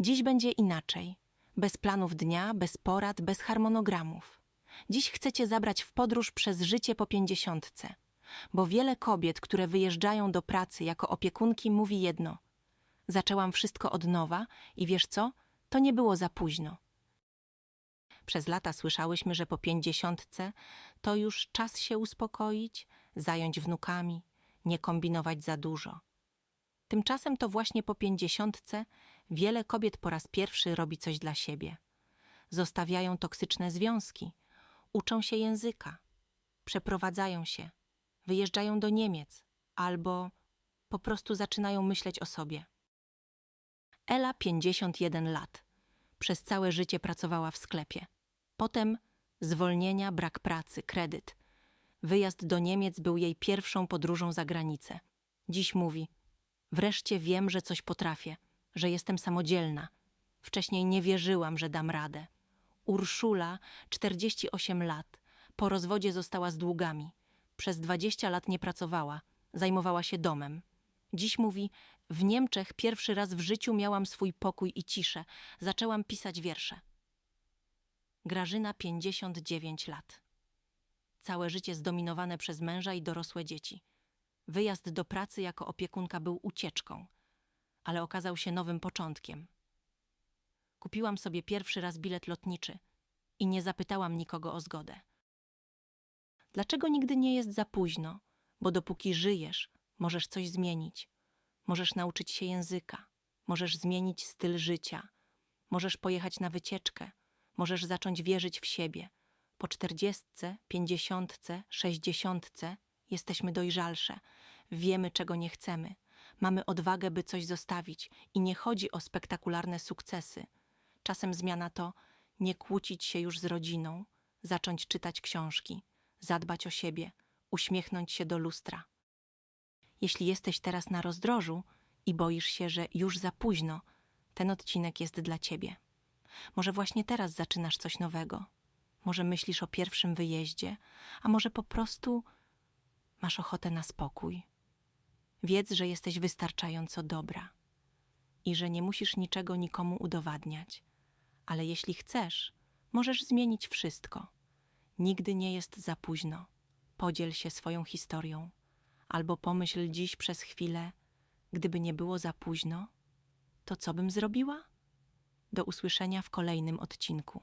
Dziś będzie inaczej. Bez planów dnia, bez porad, bez harmonogramów. Dziś chcecie zabrać w podróż przez życie po pięćdziesiątce. Bo wiele kobiet, które wyjeżdżają do pracy jako opiekunki, mówi jedno. Zaczęłam wszystko od nowa i wiesz co? To nie było za późno. Przez lata słyszałyśmy, że po pięćdziesiątce to już czas się uspokoić, zająć wnukami, nie kombinować za dużo. Tymczasem to właśnie po pięćdziesiątce wiele kobiet po raz pierwszy robi coś dla siebie. Zostawiają toksyczne związki, uczą się języka, przeprowadzają się, wyjeżdżają do Niemiec albo po prostu zaczynają myśleć o sobie. Ela 51 lat. Przez całe życie pracowała w sklepie. Potem zwolnienia, brak pracy, kredyt. Wyjazd do Niemiec był jej pierwszą podróżą za granicę. Dziś mówi: Wreszcie wiem, że coś potrafię, że jestem samodzielna. Wcześniej nie wierzyłam, że dam radę. Urszula, 48 lat, po rozwodzie została z długami. Przez 20 lat nie pracowała, zajmowała się domem. Dziś mówi: W Niemczech pierwszy raz w życiu miałam swój pokój i ciszę. Zaczęłam pisać wiersze. Grażyna, 59 lat. Całe życie zdominowane przez męża i dorosłe dzieci. Wyjazd do pracy jako opiekunka był ucieczką, ale okazał się nowym początkiem. Kupiłam sobie pierwszy raz bilet lotniczy i nie zapytałam nikogo o zgodę. Dlaczego nigdy nie jest za późno? Bo dopóki żyjesz, możesz coś zmienić. Możesz nauczyć się języka, możesz zmienić styl życia, możesz pojechać na wycieczkę, możesz zacząć wierzyć w siebie. Po czterdziestce, pięćdziesiątce, sześćdziesiątce jesteśmy dojrzalsze, wiemy czego nie chcemy, mamy odwagę, by coś zostawić i nie chodzi o spektakularne sukcesy. Czasem zmiana to nie kłócić się już z rodziną, zacząć czytać książki, zadbać o siebie, uśmiechnąć się do lustra. Jeśli jesteś teraz na rozdrożu i boisz się, że już za późno, ten odcinek jest dla ciebie. Może właśnie teraz zaczynasz coś nowego. Może myślisz o pierwszym wyjeździe, a może po prostu masz ochotę na spokój. Wiedz, że jesteś wystarczająco dobra i że nie musisz niczego nikomu udowadniać, ale jeśli chcesz, możesz zmienić wszystko. Nigdy nie jest za późno. Podziel się swoją historią, albo pomyśl dziś przez chwilę, gdyby nie było za późno, to co bym zrobiła? Do usłyszenia w kolejnym odcinku.